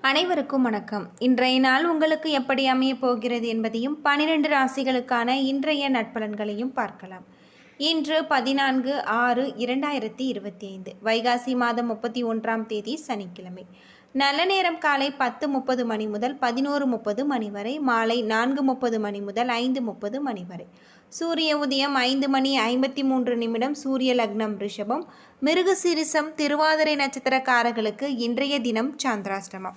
அனைவருக்கும் வணக்கம். இன்றைய நாள் உங்களுக்கு எப்படி அமையப் போகிறது என்பதையும் பனிரெண்டு ராசிகளுக்கான இன்றைய நட்பலன்களையும் பார்க்கலாம். இன்று பதினான்கு ஆறு இரண்டாயிரத்தி இருபத்தி ஐந்து. வைகாசி மாதம் முப்பத்தி ஒன்றாம் தேதி சனிக்கிழமை. நல்ல நேரம் காலை பத்து முப்பது மணி முதல் பதினோரு முப்பது மணி வரை மாலை நான்கு முப்பது மணி முதல் ஐந்து முப்பது மணி வரை. சூரிய உதயம் ஐந்து மணி ஐம்பத்தி மூன்று நிமிடம் சூரிய லக்னம் ரிஷபம். மிருகசிரிசம் திருவாதிரை நட்சத்திரக்காரர்களுக்கு இன்றைய தினம் சாந்திராஷ்டமம்.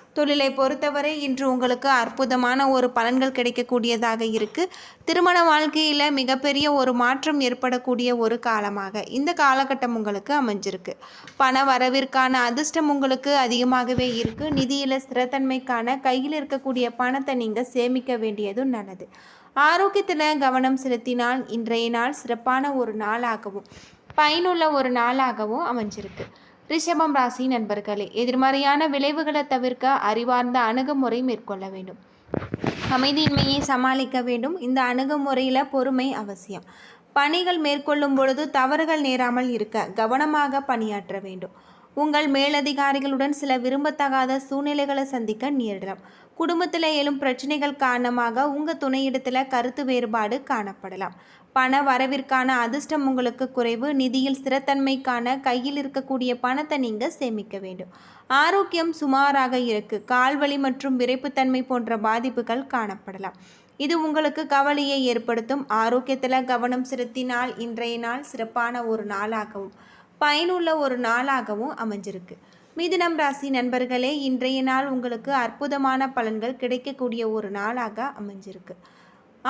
தொழிலை பொறுத்தவரை இன்று உங்களுக்கு அற்புதமான ஒரு பலன்கள் கிடைக்கக்கூடியதாக இருக்குது திருமண வாழ்க்கையில் மிகப்பெரிய ஒரு மாற்றம் ஏற்படக்கூடிய ஒரு காலமாக இந்த காலகட்டம் உங்களுக்கு அமைஞ்சிருக்கு. பண வரவிற்கான அதிர்ஷ்டம் உங்களுக்கு அதிகமாகவே இருக்குது நிதியில் ஸ்திரத்தன்மைக்கான கையில் இருக்கக்கூடிய பணத்தை நீங்கள் சேமிக்க வேண்டியதும் நல்லது. ஆரோக்கியத்தில் கவனம் செலுத்தினால் இன்றைய நாள் சிறப்பான ஒரு நாளாகவும் பயனுள்ள ஒரு நாளாகவும் அமைஞ்சிருக்கு. ரிஷபம் ராசி நண்பர்களே எதிர்மறையான விளைவுகளை தவிர்க்க அறிவார்ந்த அணுகுமுறை மேற்கொள்ள வேண்டும். அமைதியின்மையை சமாளிக்க வேண்டும். இந்த அணுகுமுறையில் பொறுமை அவசியம். பணிகள் மேற்கொள்ளும் பொழுது தவறுகள் நேராமல் இருக்க கவனமாக பணியாற்ற வேண்டும். உங்கள் மேலதிகாரிகளுடன் சில விரும்பத்தகாத சூழ்நிலைகளை சந்திக்க நேரிடலாம். குடும்பத்தில் எழும் பிரச்சனைகள் காரணமாக உங்கள் துணையிடத்தில் கருத்து வேறுபாடு காணப்படலாம். பண வரவிற்கான அதிர்ஷ்டம் உங்களுக்கு குறைவு. நிதியில் ஸ்திரத்தன்மைக்கான கையில் இருக்கக்கூடிய பணத்தை நீங்கள் சேமிக்க வேண்டும். ஆரோக்கியம் சுமாராக இருக்கு. கால்வலி மற்றும் விரைப்புத்தன்மை போன்ற பாதிப்புகள் காணப்படலாம். இது உங்களுக்கு கவலையை ஏற்படுத்தும். ஆரோக்கியத்தில் கவனம் செலுத்தினால் இன்றைய நாள் சிறப்பான ஒரு நாளாகவும் பயனுள்ள ஒரு நாளாகவும் அமைஞ்சிருக்கு. மிதுனம் ராசி நண்பர்களே இன்றைய நாள் உங்களுக்கு அற்புதமான பலன்கள் கிடைக்கக்கூடிய ஒரு நாளாக அமைஞ்சிருக்கு.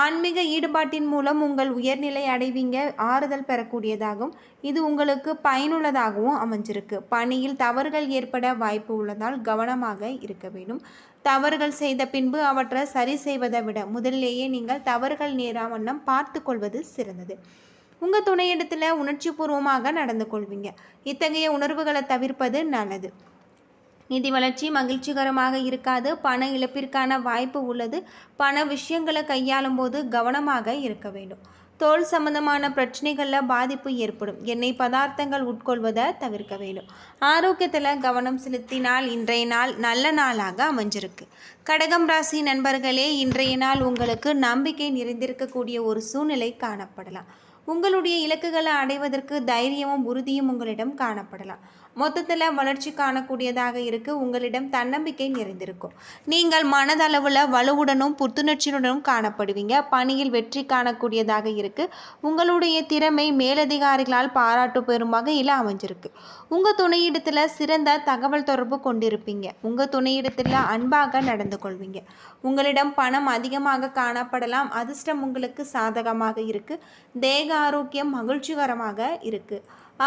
ஆன்மீக ஈடுபாட்டின் மூலம் உங்கள் உயர்நிலை அடைவீங்க ஆறுதல் பெறக்கூடியதாகும் இது உங்களுக்கு பயனுள்ளதாகவும் அமைஞ்சிருக்கு. பணியில் தவறுகள் ஏற்பட வாய்ப்பு உள்ளதால் கவனமாக இருக்க வேண்டும். தவறுகள் செய்த பின்பு அவற்றை சரி செய்வதை விட முதலிலேயே நீங்கள் தவறுகள் நேராவண்ணம் பார்த்து கொள்வது சிறந்தது. உங்கள் துணையிடத்தில் உணர்ச்சிபூர்வமாக நடந்து கொள்வீங்க. இத்தகைய உணர்வுகளை தவிர்ப்பது நல்லது. நிதி வளர்ச்சி மகிழ்ச்சிகரமாக இருக்காது. பண இழப்பிற்கான வாய்ப்பு உள்ளது. பண விஷயங்களை கையாளும் போது கவனமாக இருக்க வேண்டும். தோல் சம்பந்தமான பிரச்சனைகளில் பாதிப்பு ஏற்படும். எண்ணெய் பதார்த்தங்கள் உட்கொள்வதை தவிர்க்க வேண்டும். ஆரோக்கியத்தில் கவனம் செலுத்தினால் இன்றைய நாள் நல்ல நாளாக அமைஞ்சிருக்கு. கடகம் ராசி நண்பர்களே இன்றைய நாள் உங்களுக்கு நம்பிக்கை நிறைந்திருக்கக்கூடிய ஒரு சூழ்நிலை காணப்படலாம். உங்களுடைய இலக்குகளை அடைவதற்கு தைரியமும் உறுதியும் உங்களிடம் காணப்படலாம். மொத்தத்தில் வளர்ச்சி காணக்கூடியதாக இருக்கு. உங்களிடம் தன்னம்பிக்கை நிறைந்திருக்கும். நீங்கள் மனதளவில் வலுவுடனும் புத்துணர்ச்சியுடனும் காணப்படுவீங்க. பணியில் வெற்றி காணக்கூடியதாக இருக்கு. உங்களுடைய திறமை மேலதிகாரிகளால் பாராட்டு பெறும் வகையில் அமைஞ்சிருக்கு. உங்கள் துணையிடத்தில் சிறந்த தகவல் தொடர்பு கொண்டிருப்பீங்க. உங்கள் துணையிடத்தில் அன்பாக நடந்து கொள்வீங்க. உங்களிடம் பணம் அதிகமாக காணப்படலாம். அதிர்ஷ்டம் உங்களுக்கு சாதகமாக இருக்கு. தேக ஆரோக்கியம் மகிழ்ச்சிகரமாக இருக்கு.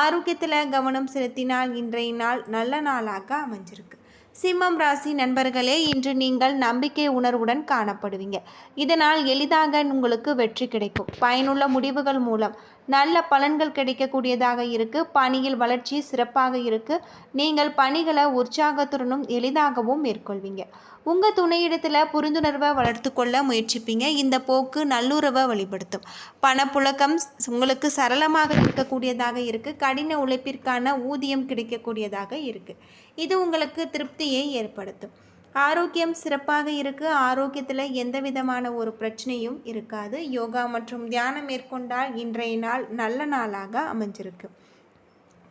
ஆரோக்கியத்தில் கவனம் செலுத்தினால் இன்றைய நாள் நல்ல நாளாக அமைஞ்சிருக்கு. சிம்மம் ராசி நண்பர்களே இன்று நீங்கள் நம்பிக்கை உணர்வுடன் காணப்படுவீங்க. இதனால் எளிதாக உங்களுக்கு வெற்றி கிடைக்கும். பயனுள்ள முடிவுகள் மூலம் நல்ல பலன்கள் கிடைக்கக்கூடியதாக இருக்கு. பணியில் வளர்ச்சி சிறப்பாக இருக்குது நீங்கள் பணிகளை உற்சாகத்துடனும் எளிதாகவும் மேற்கொள்வீங்க. உங்கள் துணையிடத்தில் புரிந்துணர்வை வளர்த்து கொள்ள முயற்சிப்பீங்க. இந்த போக்கு நல்லுறவை வெளிப்படுத்தும் பணப்புழக்கம் உங்களுக்கு சரளமாக இருக்கக்கூடியதாக இருக்குது கடின உழைப்பிற்கான ஊதியம் கிடைக்கக்கூடியதாக இருக்குது இது உங்களுக்கு திருப்தியை ஏற்படுத்தும். ஆரோக்கியம் சிறப்பாக இருக்குது ஆரோக்கியத்தில் எந்த விதமான ஒரு பிரச்சனையும் இருக்காது. யோகா மற்றும் தியானம் மேற்கொண்டால் இன்றைய நாள் நல்ல நாளாக அமைஞ்சிருக்கு.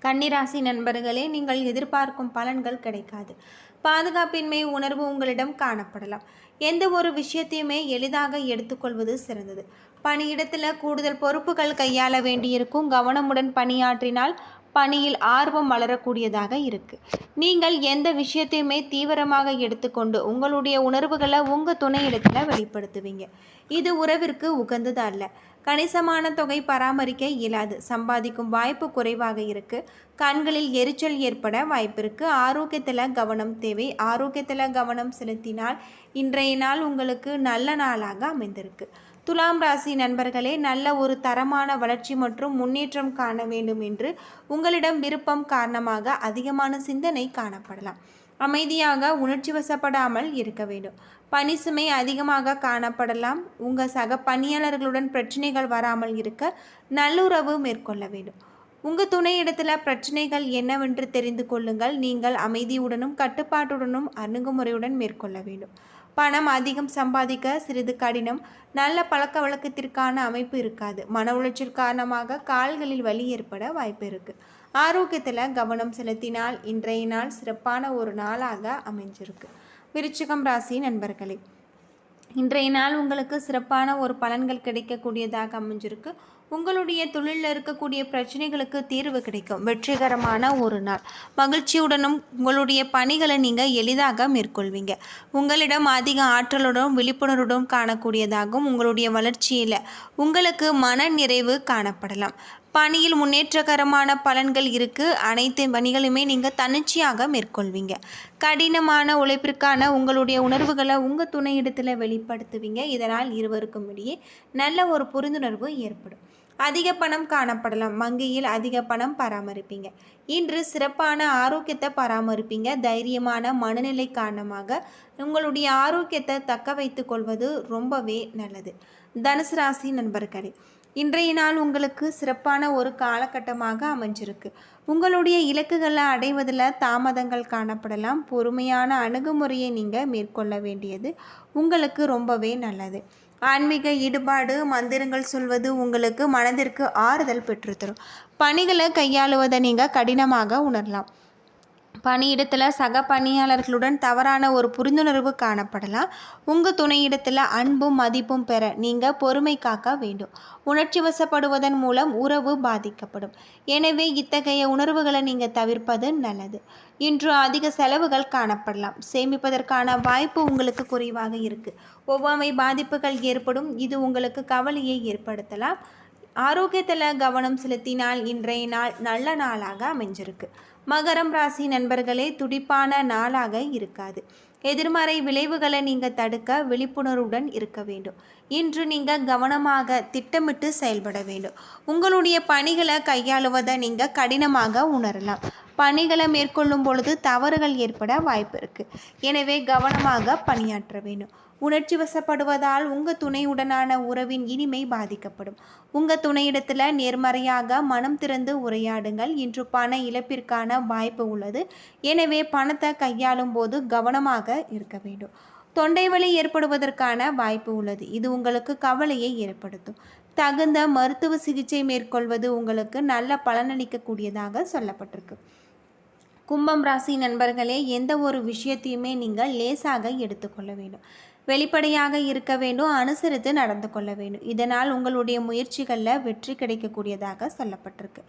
கன்னிராசி நண்பர்களே நீங்கள் எதிர்பார்க்கும் பலன்கள் கிடைக்காது. பாதுகாப்பின்மை உணர்வு உங்களிடம் காணப்படலாம். எந்த ஒரு விஷயத்தையுமே எளிதாக எடுத்துக்கொள்வது சிறந்தது. பணியிடத்தில் கூடுதல் பொறுப்புகள் கையாள வேண்டியிருக்கும். கவனமுடன் பணியாற்றினால் பணியில் ஆர்வம் வளரக்கூடியதாக இருக்குது நீங்கள் எந்த விஷயத்தையுமே தீவிரமாக எடுத்துக்கொண்டு உங்களுடைய உணர்வுகளை உங்கள் துணையிடத்தில் வெளிப்படுத்துவீங்க. இது உறவிற்கு உகந்தது அல்ல. கணிசமான தொகை பராமரிக்க இயலாது. சம்பாதிக்கும் வாய்ப்பு குறைவாக இருக்கு. கண்களில் எரிச்சல் ஏற்பட வாய்ப்பிருக்கு ஆரோக்கியத்தில் கவனம் தேவை. ஆரோக்கியத்தில் கவனம் செலுத்தினால் இன்றைய நாள் உங்களுக்கு நல்ல நாளாக அமைந்திருக்கு. துலாம் ராசி நண்பர்களே நல்ல ஒரு தரமான வளர்ச்சி மற்றும் முன்னேற்றம் காண வேண்டும் என்று உங்களிடம் விருப்பம் காரணமாக அதிகமான சிந்தனை காணப்படலாம். அமைதியாக உணர்ச்சி வசப்படாமல் இருக்க வேண்டும். பணி சுமை அதிகமாக காணப்படலாம். உங்கள் சக பணியாளர்களுடன் பிரச்சனைகள் வராமல் இருக்க நல்லுறவு மேற்கொள்ள வேண்டும். உங்கள் துணையிடத்தில் பிரச்சனைகள் என்னவென்று தெரிந்து கொள்ளுங்கள். நீங்கள் அமைதியுடனும் கட்டுப்பாட்டுடனும் அணுகுமுறையுடன் மேற்கொள்ள வேண்டும். பணம் அதிகம் சம்பாதிக்க சிறிது கடினம். நல்ல பழக்க வழக்கத்திற்கான அமைப்பு இருக்காது. மன உளைச்சல் காரணமாக கால்களில் வலி ஏற்பட வாய்ப்பு இருக்குது ஆரோக்கியத்தில் கவனம் செலுத்தினால் இன்றைய நாள் சிறப்பான ஒரு நாளாக அமைஞ்சிருக்கு. விருச்சிகம் ராசி நண்பர்களே இன்றைய நாள் உங்களுக்கு சிறப்பான ஒரு பலன்கள் கிடைக்கக்கூடியதாக அமைஞ்சிருக்கு. உங்களுடைய தொழிலில் இருக்கக்கூடிய பிரச்சனைகளுக்கு தீர்வு கிடைக்கும். வெற்றிகரமான ஒரு நாள். மகிழ்ச்சியுடனும் உங்களுடைய பணிகளை நீங்கள் எளிதாக மேற்கொள்வீங்க. உங்களிடம் அதிக ஆற்றலுடன் விழிப்புணர்வுடன் காணக்கூடியதாகவும் உங்களுடைய வளர்ச்சியில் உங்களுக்கு மன நிறைவு காணப்படலாம். பணியில் முன்னேற்றகரமான பலன்கள் இருக்குது அனைத்து பணிகளுமே நீங்கள் தன்னிச்சையாக மேற்கொள்வீங்க. கடினமான உழைப்பிற்கான உங்களுடைய உணர்வுகளை உங்கள் துணையிடத்தில் வெளிப்படுத்துவீங்க. இதனால் இருவருக்கும் இடையே நல்ல ஒரு புரிந்துணர்வு ஏற்படும். அதிக பணம் காணப்படலாம். வங்கியில் அதிக பணம் பராமரிப்பீங்க. இன்று சிறப்பான ஆரோக்கியத்தை பராமரிப்பீங்க. தைரியமான மனநிலை காரணமாக உங்களுடைய ஆரோக்கியத்தை தக்க வைத்து கொள்வது ரொம்பவே நல்லது. தனுசு ராசி நண்பர்களே இன்றைய நாள் உங்களுக்கு சிறப்பான ஒரு காலகட்டமாக அமைஞ்சிருக்கு. உங்களுடைய இலக்குகளை அடைவதில் தாமதங்கள் காணப்படலாம். பொறுமையான அணுகுமுறையை நீங்கள் மேற்கொள்ள வேண்டியது உங்களுக்கு ரொம்பவே நல்லது. ஆன்மீக ஈடுபாடு மந்திரங்கள் சொல்வது உங்களுக்கு மனதிற்கு ஆறுதல் பெற்றுத்தரும். பணிகளை கையாளுவதை நீங்கள் கடினமாக உணரலாம். பணியிடத்தில் சக பணியாளர்களுடன் தவறான ஒரு புரிந்துணர்வு காணப்படலாம். உங்கள் துணையிடத்தில் அன்பும் மதிப்பும் பெற நீங்கள் பொறுமை காக்க வேண்டும். உணர்ச்சி வசப்படுவதன் மூலம் உறவு பாதிக்கப்படும். எனவே இத்தகைய உணர்வுகளை நீங்கள் தவிர்ப்பது நல்லது. இன்று அதிக செலவுகள் காணப்படலாம். சேமிப்பதற்கான வாய்ப்பு உங்களுக்கு குறைவாக இருக்குது ஒவ்வாமை பாதிப்புகள் ஏற்படும். இது உங்களுக்கு கவலையை ஏற்படுத்தலாம். ஆரோக்கியத்தில் கவனம் செலுத்தினால் இன்றைய நாள் நல்ல நாளாக அமைஞ்சிருக்கு. மகரம் ராசி நண்பர்களே துடிப்பான நாளாக இருக்காது. எதிர்மறை விளைவுகளை நீங்கள் தடுக்க விழிப்புணர்வுடன் இருக்க வேண்டும். இன்று நீங்கள் கவனமாக திட்டமிட்டு செயல்பட வேண்டும். உங்களுடைய பணிகளை கையாளுவதை நீங்கள் கடினமாக உணரலாம். பணிகளை மேற்கொள்ளும் பொழுது தவறுகள் ஏற்பட வாய்ப்பு இருக்குது எனவே கவனமாக பணியாற்ற வேண்டும். உணர்ச்சி வசப்படுவதால் உங்கள் துணையுடனான உறவின் இனிமை பாதிக்கப்படும். உங்கள் துணையிடத்தில் நேர்மறையாக மனம் திறந்து உரையாடுங்கள் இன்று பண இழப்பிற்கான வாய்ப்பு உள்ளது. எனவே பணத்தை கையாளும் போது கவனமாக இருக்க வேண்டும். தொண்டை வலி ஏற்படுவதற்கான வாய்ப்பு உள்ளது. இது உங்களுக்கு கவலையை ஏற்படுத்தும். தகுந்த மருத்துவ சிகிச்சை மேற்கொள்வது உங்களுக்கு நல்ல பலனளிக்கக்கூடியதாக சொல்லப்பட்டிருக்கு. கும்பம் ராசி நண்பர்களே எந்த ஒரு விஷயத்தையுமே நீங்கள் லேசாக எடுத்துக்கொள்ள வேண்டும். வெளிப்படையாக இருக்க வேண்டும் அனுசரித்து நடந்து கொள்ள வேண்டும். இதனால் உங்களுடைய முயற்சிகளில் வெற்றி கிடைக்கக்கூடியதாக சொல்லப்பட்டிருக்கு.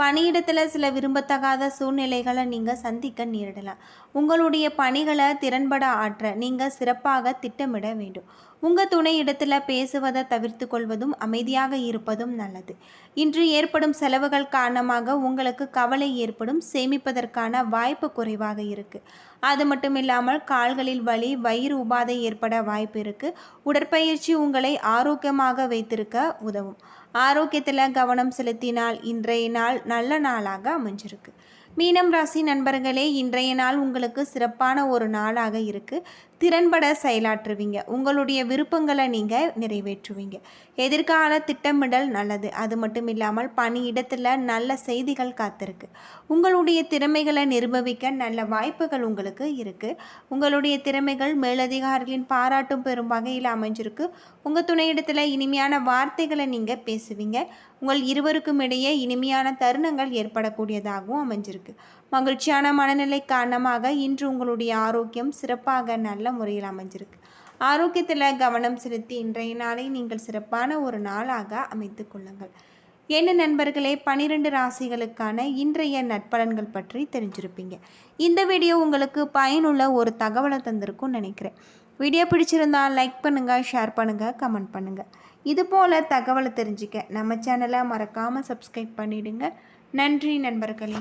பணியிடத்தில் சில விரும்பத்தகாத சூழ்நிலைகளை நீங்கள் சந்திக்க நேரிடலாம். உங்களுடைய பணிகளை திறன்பட ஆற்ற நீங்கள் சிறப்பாக திட்டமிட வேண்டும். உங்கள் துணை இடத்துல பேசுவதை தவிர்த்து கொள்வதும் அமைதியாக இருப்பதும் நல்லது. இன்று ஏற்படும் செலவுகள் காரணமாக உங்களுக்கு கவலை ஏற்படும் சேமிப்பதற்கான வாய்ப்பு குறைவாக இருக்குது அது மட்டும் இல்லாமல் கால்களில் வலி வயிறு உபாதை ஏற்பட வாய்ப்பு இருக்குது உடற்பயிற்சி உங்களை ஆரோக்கியமாக வைத்திருக்க உதவும். ஆரோக்கியத்தில் கவனம் செலுத்தினால் இன்றைய நாள் நல்ல நாளாக அமைஞ்சிருக்கு. மீனம் ராசி நண்பர்களே இன்றைய நாள் உங்களுக்கு சிறப்பான ஒரு நாளாக இருக்குது திறன்பட செயலாற்றுவீங்க. உங்களுடைய விருப்பங்களை நீங்கள் நிறைவேற்றுவீங்க. எதிர்கால திட்டமிடல் நல்லது. அது மட்டும் இல்லாமல் பணியிடத்தில் நல்ல செய்திகள் காத்திருக்கு. உங்களுடைய திறமைகளை நிர்பவிக்க நல்ல வாய்ப்புகள் உங்களுக்கு இருக்குது உங்களுடைய திறமைகள் மேலதிகாரிகளின் பாராட்டும் பெறும் வகையில் அமைஞ்சிருக்கு. உங்கள் துணையிடத்தில் இனிமையான வார்த்தைகளை நீங்கள் பேசுவீங்க. உங்கள் இருவருக்கும் இடையே இனிமையான தருணங்கள் ஏற்படக்கூடியதாகவும் அமைஞ்சிருக்கு. மகிழ்ச்சியான மனநிலை காரணமாக இன்று உங்களுடைய ஆரோக்கியம் சிறப்பாக நல்ல முறையில் அமைஞ்சிருக்கு. ஆரோக்கியத்தில் கவனம் செலுத்தி இன்றைய நாளை நீங்கள் சிறப்பான ஒரு நாளாக அமைத்து கொள்ளுங்கள். என்ன நண்பர்களே பனிரெண்டு ராசிகளுக்கான இன்றைய நட்பலன்கள் பற்றி தெரிஞ்சிருப்பீங்க. இந்த வீடியோ உங்களுக்கு பயனுள்ள ஒரு தகவலை தந்திருக்கும்னு நினைக்கிறேன். வீடியோ பிடிச்சிருந்தா லைக் பண்ணுங்கள் ஷேர் பண்ணுங்கள் கமெண்ட் பண்ணுங்கள் இது போல் தகவலை தெரிஞ்சுக்க நம்ம சேனலை மறக்காமல் சப்ஸ்கிரைப் பண்ணிவிடுங்க நன்றி நண்பர்களே.